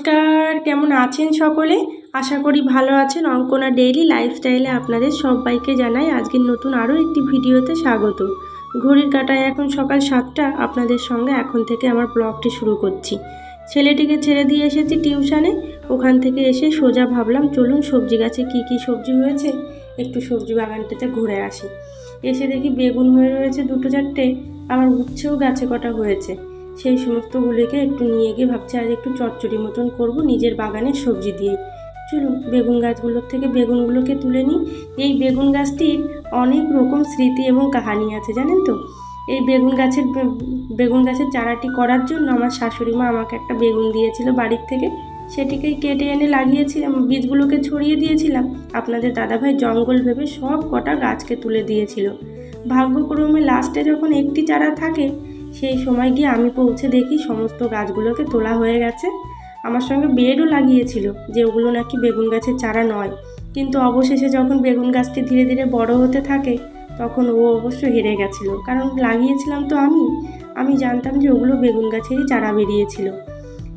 নমস্কার, কেমন আছেন সকলে? আশা করি ভালো আছেন। অঙ্কনা ডেইলি লাইফস্টাইলে আপনাদের সবাইকে জানাই আজকের নতুন আরও একটি ভিডিওতে স্বাগত। ঘড়ির কাটায় এখন সকাল সাতটা, আপনাদের সঙ্গে এখন থেকে আমার ব্লগটি শুরু করছি। ছেলেটিকে ছেড়ে দিয়ে এসেছি টিউশানে। ওখান থেকে এসে সোজা ভাবলাম, চলুন সবজি গাছে কি কি সবজি হয়েছে? একটু সবজি বাগানটাতে ঘুরে আসি। এসে দেখি বেগুন হয়ে রয়েছে দুটো চারটে। আবার উচ্ছেও গাছে কটা হয়েছে। সেই সমস্তগুলিকে একটু নিয়ে গিয়ে ভাবছি, আজ একটু চচ্চড়ি মতন করব নিজের বাগানের সবজি দিয়ে। চলুন, বেগুন গাছগুলোর থেকে বেগুনগুলোকে তুলে নিই। এই বেগুন গাছটির অনেক রকম স্মৃতি এবং কাহানি আছে, জানেন তো? এই বেগুন গাছের বেগুন গাছের চারাটি করার জন্য আমার শাশুড়ি মা আমাকে একটা বেগুন দিয়েছিল বাড়ির থেকে। সেটিকেই কেটে এনে লাগিয়েছিলাম, বীজগুলোকে ছড়িয়ে দিয়েছিলাম। আপনাদের দাদাভাই জঙ্গল ভেবে সব কটা গাছকে তুলে দিয়েছিল। ভাগ্যক্রমে লাস্টে যখন একটি চারা থাকে সেই সময় গিয়ে আমি পৌঁছে দেখি সমস্ত গাছগুলোকে তোলা হয়ে গেছে। আমার সঙ্গে বেডও লাগিয়েছিল যে ওগুলো নাকি বেগুন গাছের চারা নয়। কিন্তু অবশেষে যখন বেগুন গাছটি ধীরে ধীরে বড় হতে থাকে, তখন ও অবশ্য হেরে গেছিল। কারণ লাগিয়েছিলাম তো আমি আমি জানতাম যে ওগুলো বেগুন গাছেরই চারা বেরিয়েছিল।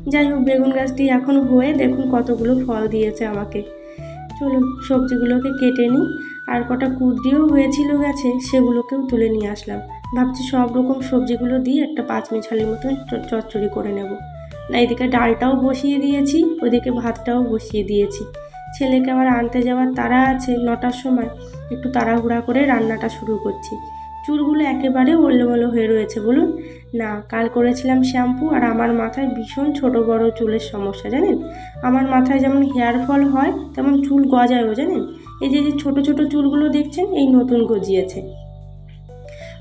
যাই হোক, বেগুন গাছটি এখন হয়ে দেখুন কতগুলো ফল দিয়েছে আমাকে। চলুন, সবজিগুলোকে কেটে নিই। আর কটা কুদ্রিও হয়েছিল গেছে, সেগুলোকেও তুলে নিয়ে আসলাম। ভাবছি সব রকম সবজিগুলো দিয়ে একটা পাঁচ মিছালির মতন চ- চচ্চড়ি করে নেব। না, এদিকে ডালটাও বসিয়ে দিয়েছি, ওদিকে ভাতটাও বসিয়ে দিয়েছি। ছেলেকে আবার আনতে যাওয়ার তারা আছে, নটার সময় একটু তাড়াহুড়া করে রান্নাটা শুরু করছি। চুলগুলো একেবারে ওলোমেলো হয়ে রয়েছে, বলুন। না, কাল করেছিলাম শ্যাম্পু আর আমার মাথায় ভীষণ ছোট বড় চুলের সমস্যা, জানেন? আমার মাথায় যেমন হেয়ার ফল হয়, তেমন চুল গজায়ও, জানেন? এই যে যে ছোট ছোট চুলগুলো দেখছেন, এই নতুন গজিয়েছে।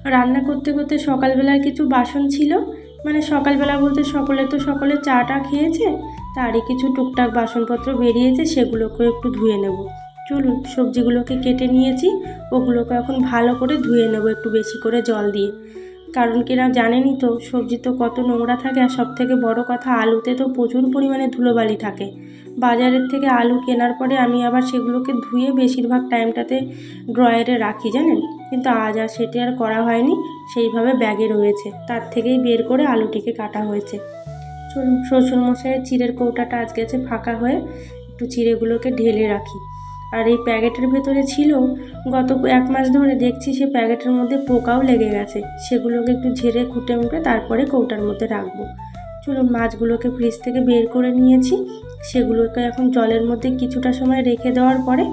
রান্না করতে করতে সকালবেলার কিছু বাসন ছিল। মানে সকালবেলা বলতে সকলে তো সকলে চাটা খেয়েছে, তারই কিছু টুকটাক বাসনপত্র বেরিয়েছে, সেগুলোকে একটু ধুয়ে নেব। চলুন, সবজিগুলোকে কেটে নিয়েছি, ওগুলোকে এখন ভালো করে ধুয়ে নেব, একটু বেশি করে জল দিয়ে। কারণ কিনা জানেনই তো সবজি তো কত নোংরা থাকে আর সব থেকে বড় কথা আলুতে তো প্রচুর পরিমাণে ধুলোবালি থাকে। বাজারের থেকে আলু কেনার পরে আমি আবার সেগুলোকে ধুয়ে বেশিরভাগ টাইমটাতে ড্রয়ারে রাখি জানেন? কিন্তু আজ আর সেটি আর করা হয়নি, সেইভাবে ব্যাগে রয়েছে। তার থেকেই বের করে আলুটিকে কাটা হয়েছে। শ্বশুরমশাইয়ের চিড়ের কৌটাটা আজ গেছে ফাঁকা হয়ে, একটু চিড়েগুলোকে ঢেলে রাখি। আর এই প্যাকেটের ভেতরে ছিল, গত এক মাস ধরে দেখছি সে প্যাকেটের মধ্যে পোকাও লেগে গেছে। সেগুলোকে একটু ঝেড়ে, খুঁটে মুটে তারপরে কৌটার মধ্যে রাখব। চলুন, মাছগুলোকে ফ্রিজ থেকে বের করে নিয়েছি। সেগুলোকে এখন জলের মধ্যে কিছুটা সময় রেখে দেওয়ার পরে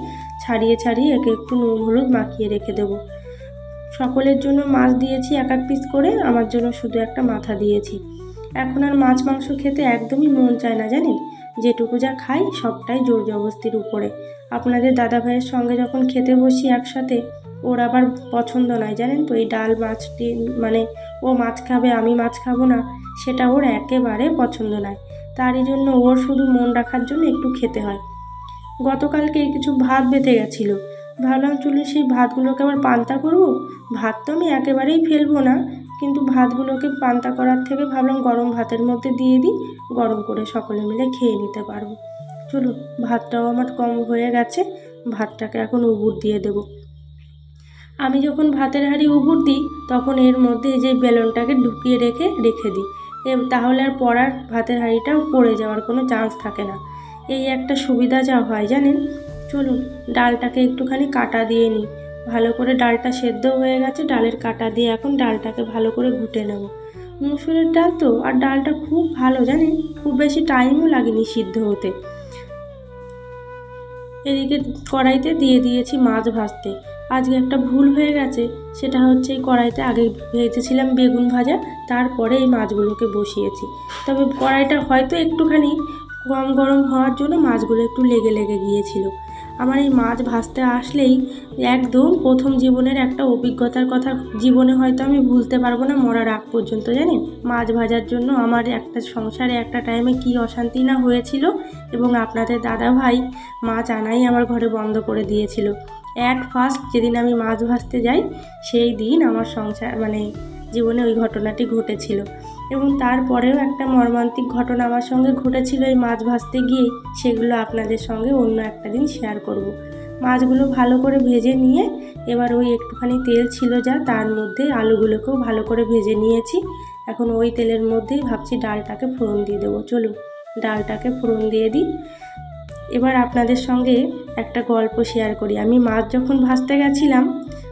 ছাড়িয়ে ছাড়িয়ে একে একটু নুন, হলুদ মাখিয়ে রেখে দেবো। সকলের জন্য মাছ দিয়েছি এক এক পিস করে, আমার জন্য শুধু একটা মাথা দিয়েছি। এখন আর মাছ, মাংস খেতে একদমই মন চায় না, জানেন? যেটুকু যা খাই সবটাই জোর জবস্তির উপরে। আপনাদের দাদা ভাইয়ের সঙ্গে যখন খেতে বসি একসাথে, ওর আবার পছন্দ নয়, জানেন তো? এই ডাল মাছটি মানে ও মাছ খাবে, আমি মাছ খাব না, সেটা ওর একেবারে পছন্দ নয়। তারই জন্য ওর শুধু মন রাখার জন্য একটু খেতে হয়। গতকালকে কিছু ভাত বেঁধে গেছিল। ভাবলাম চলুন সেই ভাতগুলোকে আবার পান্তা করব? ভাত তো আমি একেবারেই ফেলব না। কিন্তু ভাতগুলোকে পান্তা করার থেকে ভাবলাম গরম ভাতের মধ্যে দিয়ে দিই, গরম করে সকলে মিলে খেয়ে নিতে পারব। চলুন ভাতটাও আমার কম হয়ে গেছে, ভাতটাকে এখন উবুর দিয়ে দেবো। আমি যখন ভাতের হাঁড়ি উবুর দিই, তখন এর মধ্যে যে বেলনটাকে ঢুকিয়ে রেখে রেখে দিই। এ, তাহলে আর পড়ার ভাতের হাঁড়িটাও পড়ে যাওয়ার কোনো চান্স থাকে না। এই একটা সুবিধা যা হয় জানেন? চলুন, ডালটাকে একটুখানি কাটা দিয়ে নিই। ভালো করে ডালটা সেদ্ধ হয়ে গেছে, ডালের কাটা দিয়ে এখন ডালটাকে ভালো করে ঘুটে নেব। মুসুরের ডাল তো, আর ডালটা খুব ভালো জানেন? খুব বেশি টাইমও লাগেনি সিদ্ধ হতে। এদিকে কড়াইতে দিয়ে দিয়েছি মাছ ভাজতে। আজকে একটা ভুল হয়ে গেছে, সেটা হচ্ছে এই কড়াইতে আগে ভেজেছিলাম বেগুন ভাজা, তারপরে এই মাছগুলোকে বসিয়েছি। তবে কড়াইটা হয়তো একটুখানি কম গরম হওয়ার জন্য মাছগুলো একটু লেগে লেগে গিয়েছিল। আমার এই মাছ ভাজতে আসলেই একদম প্রথম জীবনের একটা অভিজ্ঞতার কথা। জীবনে হয়তো আমি ভুলতে পারব না মরার আগ পর্যন্ত, জানেন? মাছ ভাজার জন্য আমার একটা সংসারে একটা টাইমে কি অশান্তি না হয়েছিল এবং আপনাদের দাদা ভাই মাছ আনাই আমার ঘরে বন্ধ করে দিয়েছিল। অ্যাট ফার্স্ট যেদিন আমি মাছ ভাজতে যাই, সেই দিন আমার সংসার মানে জীবনে ওই ঘটনাটি ঘটেছিল। এবং তারপরেও একটা মর্মান্তিক ঘটনা আমার সঙ্গে ঘটেছিল, এই মাছ ভাজতে গিয়ে। সেগুলো আপনাদের সঙ্গে অন্য একটা দিন শেয়ার করব। মাছগুলো ভালো করে ভেজে নিয়ে, এবার ওই একটুখানি তেল ছিল যা, তার মধ্যে আলুগুলোকেও ভালো করে ভেজে নিয়েছি। এখন ওই তেলের মধ্যেই ভাবছি ডালটাকে ফোড়ন দিয়ে দেবো। চলুন ডালটাকে ফোড়ন দিয়ে দিই। এবার আপনাদের সঙ্গে একটা গল্প শেয়ার করি। আমি মাছ যখন ভাজতে গেছিলাম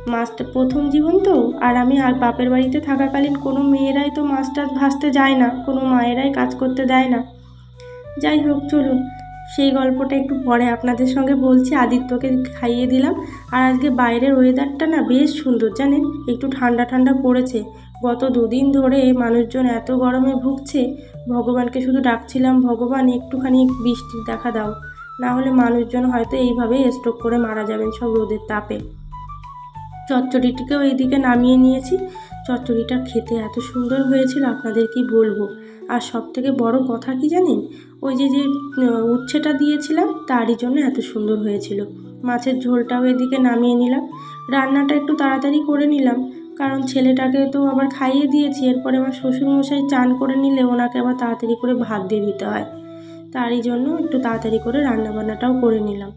মাছটা প্রথম জীবন তো, আর আমি আর বাপের বাড়িতে থাকাকালীন কোনো মেয়েরাই তো মাছ টাছ ভাজতে যায় না, কোনো মায়েরাই কাজ করতে দেয় না। যাই হোক, চলুন, সেই গল্পটা একটু পরে আপনাদের সঙ্গে বলছি, আদিত্যকে খাইয়ে দিলাম। আর আজকে বাইরের ওয়েদারটা না বেশ সুন্দর, জানেন? একটু ঠান্ডা ঠান্ডা পড়েছে। গত দুদিন ধরে মানুষজন এত গরমে ভুগছে, ভগবানকে শুধু ডাকছিলাম, ভগবান, একটুখানি বৃষ্টির দেখা দাও। না হলে মানুষজন হয়তো এইভাবেই স্ট্রোক করে মারা যাবেন সব রোদের তাপে। চচ্চড়িটিকেও এইদিকে নামিয়ে নিয়েছি। চচ্চড়িটা খেতে এত সুন্দর হয়েছিল, আপনাদের কি বলব? আর সব থেকে বড় কথা কি জানেন? ওই যে যে উচ্ছেটা দিয়েছিলাম, তারই জন্য এত সুন্দর হয়েছিল। মাছের ঝোলটাও এদিকে নামিয়ে নিলাম। রান্নাটা একটু তাড়াতাড়ি করে নিলাম, কারণ ছেলেটাকে তো আবার খাইয়ে দিয়েছি। এরপরে আমার শ্বশুরমশাই চান করে নিলে ওনাকে আবার তাড়াতাড়ি করে ভাত দিয়ে দিতে হয়। তারই জন্য একটু তাড়াতাড়ি করে রান্না বান্নাটাও করে নিলাম।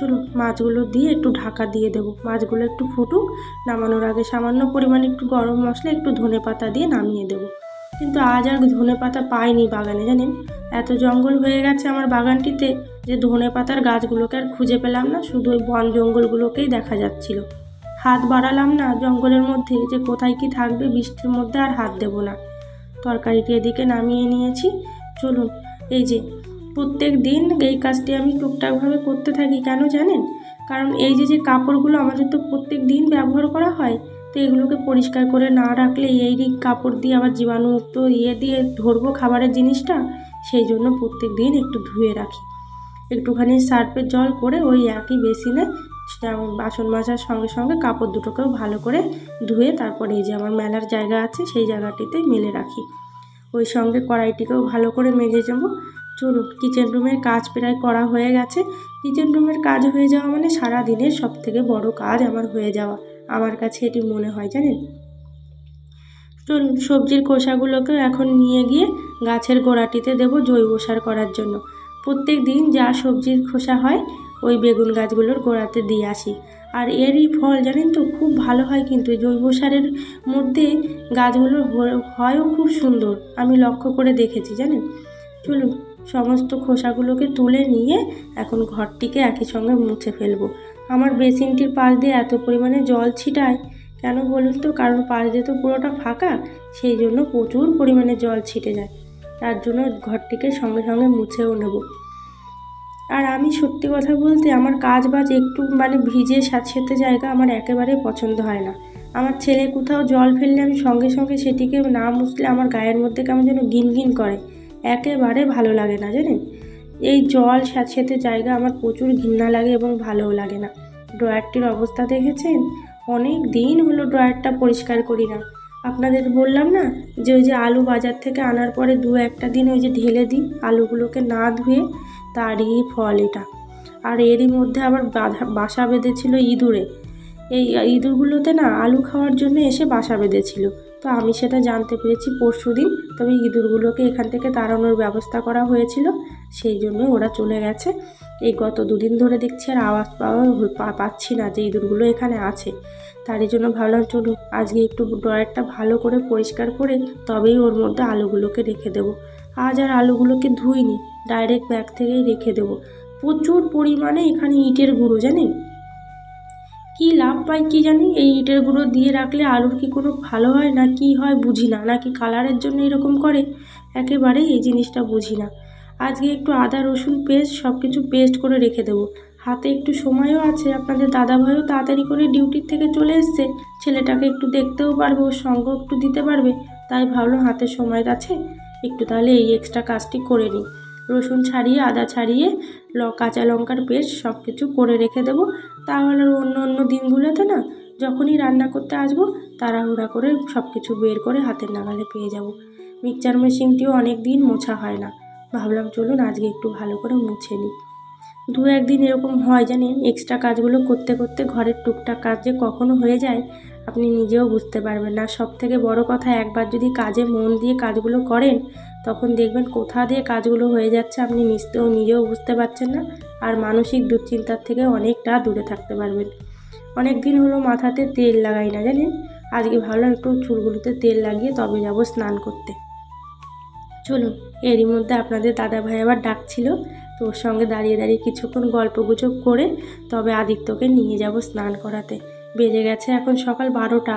চলুন মাছগুলো দিয়ে একটু ঢাকা দিয়ে দেবো। মাছগুলো একটু ফুটুক, নামানোর আগে সামান্য পরিমাণে একটু গরম মশলা, একটু ধনে পাতা দিয়ে নামিয়ে দেবো। কিন্তু আজ আর ধনে পাতা পাইনি বাগানে, জানেন? এত জঙ্গল হয়ে গেছে আমার বাগানটিতে যে ধনে পাতার গাছগুলোকে আর খুঁজে পেলাম না, শুধু ওই বন জঙ্গলগুলোকেই দেখা যাচ্ছিল। হাত বাড়ালাম না জঙ্গলের মধ্যে যে কোথায় কি থাকবে, বৃষ্টির মধ্যে আর হাত দেবো না। তরকারিটি এদিকে নামিয়ে নিয়েছি। চলুন, এই যে প্রত্যেক দিন এই কাজটি আমি টুকটাকভাবে করতে থাকি, কেন জানেন? কারণ এই যে যে কাপড়গুলো আমাদের তো প্রত্যেক দিন ব্যবহার করা হয়, তো এগুলোকে পরিষ্কার করে না রাখলে এই কাপড় দিয়ে আবার জীবাণুমুক্ত ইয়ে দিয়ে ধরবো খাবারের জিনিসটা, সেই জন্য প্রত্যেক দিন একটু ধুয়ে রাখি। একটুখানি সার্ফের জল করে ওই একই বেসিনে বাসন মাজার সঙ্গে সঙ্গে কাপড় দুটোকেও ভালো করে ধুয়ে তারপরে এই যে আমার মেলার জায়গা আছে, সেই জায়গাটিতে মেলে রাখি। ওই সঙ্গে কড়াইটিকেও ভালো করে মেজে যাব চলুন কিচেন রুমের কাজ প্রায় করা হয়ে গেছে। কিচেন রুমের কাজ হয়ে যাওয়া মানে সারা দিনের সব থেকে বড় কাজ আমার হয়ে যাওয়া। আমার কাছে এটি মনে হয়, জানেন? চলুন, সবজির খোসাগুলোকে এখন নিয়ে গিয়ে গাছের গোড়াটিতে দেবো জৈব সার করার জন্য। প্রত্যেক দিন যা সবজির খোসা হয়, ওই বেগুন গাছগুলোর গোড়াতে দিয়ে আসি। আর এরই ফল, জানেন তো, খুব ভালো হয় কিন্তু জৈব সারের মধ্যে গাছগুলোর হ- হয়ও খুব সুন্দর। আমি লক্ষ্য করে দেখেছি, জানেন? চলুন সমস্ত খোসাগুলোকে তুলে নিয়ে এখন ঘরটিকে একই সঙ্গে মুছে ফেলব। আমার বেসিনটির পাশ দিয়ে এত পরিমাণে জল ছিটায়। কেন বলুন তো? কারণ পাশ দিয়ে তো পুরোটা ফাঁকা, সেই জন্য প্রচুর পরিমাণে জল ছিটে যায়। তার জন্য ঘরটিকে সঙ্গে সঙ্গে মুছেও নেব। আর আমি সত্যি কথা বলতে আমার কাজ বাজ একটু মানে ভিজে স্যাঁতসেঁতে জায়গা আমার একেবারে পছন্দ হয় না। আমার ছেলে কোথাও জল ফেললে আমি সঙ্গে সঙ্গে সেটিকে না মুছলে আমার গায়ের মধ্যে কেমন যেন গিন গিন করে। একেবারে ভালো লাগে না, জানেন? এই জল স্যাঁতসেঁতে জায়গা আমার প্রচুর ঘৃণা লাগে এবং ভালোও লাগে না। ড্রয়ারটির অবস্থা দেখেছেন? অনেক দিন হলো ড্রয়ারটা পরিষ্কার করি না। আপনাদের বললাম না যে ওই যে আলু বাজার থেকে আনার পরে দু একটা দিন ওই যে ঢেলে দিই, আলুগুলোকে না ধুয়ে তারই ফল এটা। আর এরই মধ্যে আবার বাধা, বাসা বেঁধেছিল ইঁদুরে। এই ইঁদুরগুলোতে না আলু খাওয়ার জন্য এসে বাসা বেঁধেছিল। তো আমি সেটা জানতে পেরেছি পরশু দিন। তবে ইঁদুরগুলোকে এখান থেকে তাড়ানোর ব্যবস্থা করা হয়েছিল, সেই জন্য ওরা চলে গেছে। এই গত দুদিন ধরে দেখছি আর আওয়াজ পাওয়া পাচ্ছি না যে ইঁদুরগুলো এখানে আছে। তারই জন্য ভাবলাম, চলুন আজকে একটু ড্রয়ারটা ভালো করে পরিষ্কার করে তবেই ওর মধ্যে আলুগুলোকে রেখে দেবো। আজ আর আলুগুলোকে ধুইনি, ডাইরেক্ট ব্যাগ থেকেই রেখে দেবো। প্রচুর পরিমাণে এখানে ইটের গুঁড়ো, জানেন? কি লাভ পাই কি জানি? এই ইটের গুঁড়ো দিয়ে রাখলে আলুর কি কোনো ভালো হয়, না কি হয় বুঝি না নাকি কালারের জন্য এরকম করে? একেবারে এই জিনিসটা বুঝি না। আজকে একটু আদা, রসুন পেস্ট সব কিছু পেস্ট করে রেখে দেবো। হাতে একটু সময়ও আছে, আপনাদের দাদাভাইও তাড়াতাড়ি করে ডিউটির থেকে চলে এসছে। ছেলেটাকে একটু দেখতেও পারবে ওর সঙ্গ একটু দিতে পারবে, তাই ভাবলাম হাতে সময় আছে, একটু তাহলে এই এক্সট্রা কাজটি করে নিই। রসুন ছাড়িয়ে, আদা ছাড়িয়ে কাঁচা লঙ্কার পেস্ট সব কিছু করে রেখে দেবো। তাহলে অন্য অন্য দিনগুলোতে না, যখনই রান্না করতে আসব, তাড়াহুড়া করে সব কিছু বের করে হাতের নাগালে পেয়ে যাব। মিক্সচার মেশিনটিও অনেক দিন মোছা হয় না। ভাবলাম চলুন আজকে একটু ভালো করে মুছে নিই। দু একদিন এরকম হয় জানেন এক্সট্রা কাজগুলো করতে করতে ঘরের টুকটাক কাজ যে কখনো হয়ে যায়, আপনি নিজেও বুঝতে পারবেন না। সব থেকে বড় কথা, একবার যদি কাজে মন দিয়ে কাজগুলো করেন তখন দেখবেন কোথা দিয়ে কাজগুলো হয়ে যাচ্ছে আপনি নিজেও নিজেও বুঝতে পারছেন না আর মানসিক দুশ্চিন্তার থেকে অনেকটা দূরে থাকতে পারবেন। অনেক দিন হলো মাথাতে তেল লাগাই না, জানেন? আজকে ভাবলাম একটু চুলগুলোতে তেল লাগিয়ে তবে যাব স্নান করতে। চলুন, এরই মধ্যে আপনাদের দাদা ভাই আবার ডাকছিল, তো ওর সঙ্গে দাঁড়িয়ে দাঁড়িয়ে কিছুক্ষণ গল্প গুজব করে তবে আদিত্যকে নিয়ে যাব স্নান করাতে। বেজে গেছে এখন সকাল বারোটা।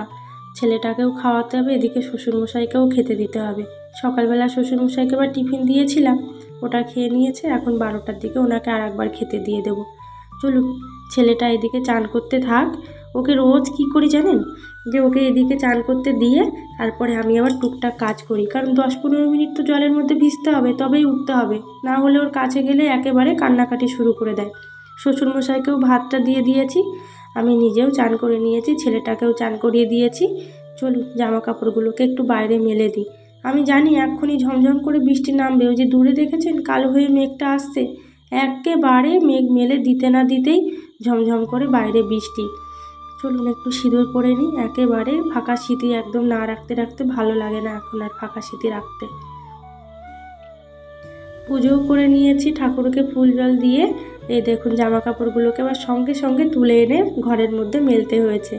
ছেলেটাকেও খাওয়াতে হবে, এদিকে শ্বশুরমশাইকেও খেতে দিতে হবে। সকালবেলা শ্বশুরমশাইকে আবার টিফিন দিয়েছিলাম। ওটা খেয়ে নিয়েছে, এখন বারোটার দিকে ওনাকে আর একবার খেতে দিয়ে দেবো। চলুন, ছেলেটা এদিকে চান করতে থাক। ওকে রোজ কি করি জানেন? যে ওকে এদিকে চান করতে দিয়ে তারপরে আমি আবার টুকটাক কাজ করি। কারণ দশ পনেরো মিনিট তো জলের মধ্যে ভিজতে হবে, তবেই উঠতে হবে। না হলে ওর কাছে গেলে একেবারে কান্নাকাটি শুরু করে দেয়। শ্বশুরমশাইকেও ভাতটা দিয়ে দিয়েছি, আমি নিজেও চান করে নিয়েছি, ছেলেটাকেও চান করিয়ে দিয়েছি। চলুন জামা কাপড়গুলোকে একটু বাইরে মেলে দিই। আমি জানি এক্ষুনি ঝমঝম করে বৃষ্টি নামবে। ওই যে দূরে দেখেছেন, কালো হয়ে মেঘটা আসছে। একেবারে মেঘ মেলে দিতে না দিতেই ঝমঝম করে বাইরে বৃষ্টি। চলুন একটু সিঁদুর পরে নিই। একেবারে ফাঁকা স্মৃতি একদম না রাখতে রাখতে ভালো লাগে না এখন আর ফাঁকা স্মৃতি রাখতে। পুজোও করে নিয়েছি, ঠাকুরকে ফুল জল দিয়ে। এই দেখুন জামা কাপড়গুলোকে আবার সঙ্গে সঙ্গে তুলে এনে ঘরের মধ্যে মেলতে হয়েছে।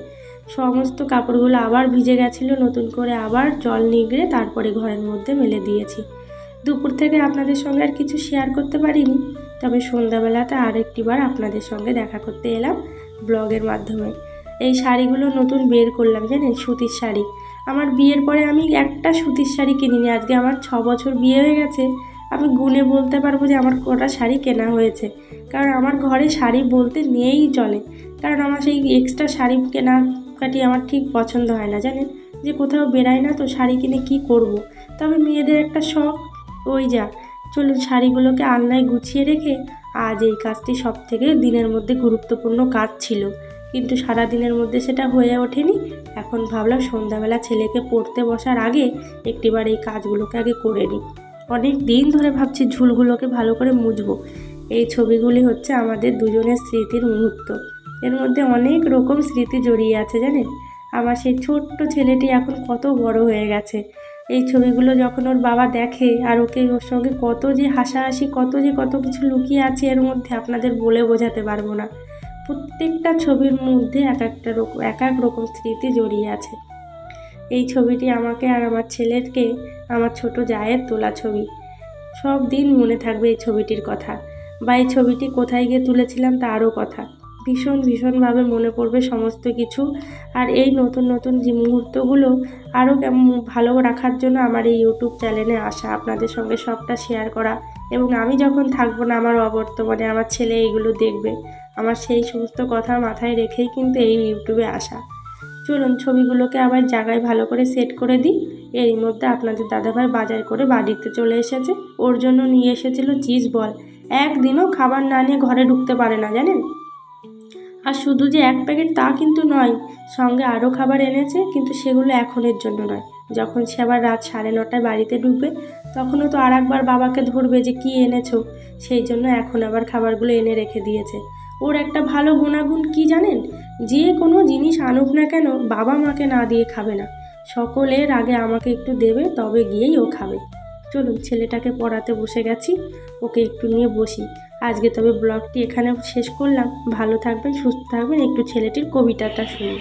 সমস্ত কাপড়গুলো আবার ভিজে গেছিল, নতুন করে আবার জল নিগড়ে তারপরে ঘরের মধ্যে মেলে দিয়েছি। দুপুর থেকে আপনাদের সঙ্গে আর কিছু শেয়ার করতে পারিনি, তবে সন্ধ্যাবেলাতে আর আরেকটিবার আপনাদের সঙ্গে দেখা করতে এলাম ব্লগের মাধ্যমে। এই শাড়িগুলো নতুন বের করলাম, জানেন, সুতির শাড়ি। আমার বিয়ের পরে আমি একটা সুতির শাড়ি কিনিনি, আজকে আমার ছ বছর বিয়ে হয়ে গেছে। আমি গুনে বলতে পারব যে আমার কটা শাড়ি কেনা হয়েছে, কারণ আমার ঘরে শাড়ি বলতে নিয়েই চলে কারণ আমার সেই এক্সট্রা শাড়ি কেনাকাটি আমার ঠিক পছন্দ হয় না, জানেন? যে কোথাও বেরাই না তো শাড়ি কিনে কি করব। তবে মেয়েদের একটা শখ, ওই যা। চলুন শাড়িগুলোকে আলনায় গুছিয়ে রেখে আজ এই কাজটি সব থেকে দিনের মধ্যে গুরুত্বপূর্ণ কাজ ছিল। কিন্তু সারা দিনের মধ্যে সেটা হয়ে ওঠেনি। এখন ভাবলাম সন্ধ্যাবেলা ছেলেকে পড়তে বসার আগে একটিবার এই কাজগুলোকে আগে করে নিই। অনেক দিন ধরে ভাবছি ঝুলগুলোকে ভালো করে মুছবো। এই ছবিগুলি হচ্ছে আমাদের দুজনের স্মৃতির মুহূর্ত। এর মধ্যে অনেক রকম স্মৃতি জড়িয়ে আছে, জানেন? আমার সেই ছোট্ট ছেলেটি এখন কত বড় হয়ে গেছে। এই ছবিগুলো যখন ওর বাবা দেখে আর ওকে ওর সঙ্গে কত যে হাসাহাসি, কত যে কত কিছু লুকিয়ে আছে, এর মধ্যে আপনাদের বলে বোঝাতে পারব না। প্রত্যেকটা ছবির মধ্যে এক একটা রকম এক এক রকম স্মৃতি জড়িয়ে আছে। এই ছবিটি আমাকে আর আমার ছেলেকে, আমার ছোট জায়ের তোলা ছবি। সব দিন মনে থাকবে এই ছবিটির কথা। বা এই ছবিটি কোথায় গিয়ে তুলেছিলাম তারও কথা। ভীষণ ভীষণভাবে মনে পড়বে সমস্ত কিছু। আর এই নতুন নতুন যে মুহূর্তগুলো আরও কেমন ভালো রাখার জন্য আমার এই ইউটিউব চ্যানেলে আসা, আপনাদের সঙ্গে সবটা শেয়ার করা এবং আমি যখন থাকব না আমার অবর্তমানে আমার ছেলে এইগুলো দেখবে, আমার সেই সমস্ত কথা মাথায় রেখেই কিন্তু এই ইউটিউবে আসা। চলুন ছবিগুলোকে আবার জায়গায় ভালো করে সেট করে দিই। এরই মধ্যে আপনাদের দাদাভাই বাজার করে বাড়িতে চলে এসেছে। ওর জন্য নিয়ে এসেছিল চিজ বল একদিনও খাবার না নিয়ে ঘরে ঢুকতে পারে না, জানেন? আর শুধু যে এক প্যাকেট তা কিন্তু নয়, সঙ্গে আরও খাবার এনেছে, কিন্তু সেগুলো এখনের জন্য নয়। যখন সে আবার রাত সাড়ে নটায় বাড়িতে ঢুকবে, তখনও তো আর একবার বাবাকে ধরবে যে কী এনেছো। সেই জন্য এখন আবার খাবারগুলো এনে রেখে দিয়েছে। ওর একটা ভালো গুণাগুণ কি জানেন? যে কোনো জিনিস আনুক না কেন, বাবা মাকে না দিয়ে খাবে না। সকলের আগে আমাকে একটু দেবে, তবে গিয়েই ও খাবে। চলুন, ছেলেটাকে পড়াতে বসে গেছি। ওকে একটু নিয়ে বসি। আজকে তবে ব্লগটি এখানে শেষ করলাম। ভালো থাকবেন সুস্থ থাকবেন। একটু ছেলেটির কবিতাটা শুনি.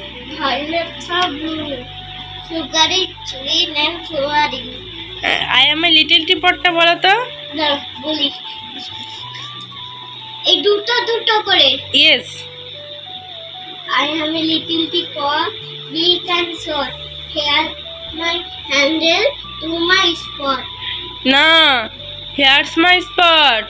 আই এম এ লিটিল টিপটটা বলো তো। বলি। এই দুটো দুটো করে। Yes I am a little teapot, big and short. Here my handle to my spot. না হেয়ার্স মাই স্পট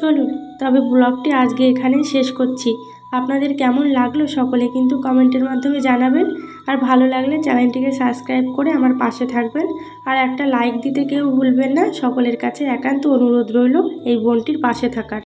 চলুন, তবে ব্লগটি আজকে এখানেই শেষ করছি। আপনাদের কেমন লাগল সকলে কিন্তু কমেন্টের মাধ্যমে জানাবেন। আর ভালো লাগলে চ্যানেলটিকে সাবস্ক্রাইব করে আমার পাশে থাকবেন। আর একটা লাইক দিতে কেউ ভুলবেন না, সকলের কাছে একান্ত অনুরোধ রইল এই বোনটির পাশে থাকার।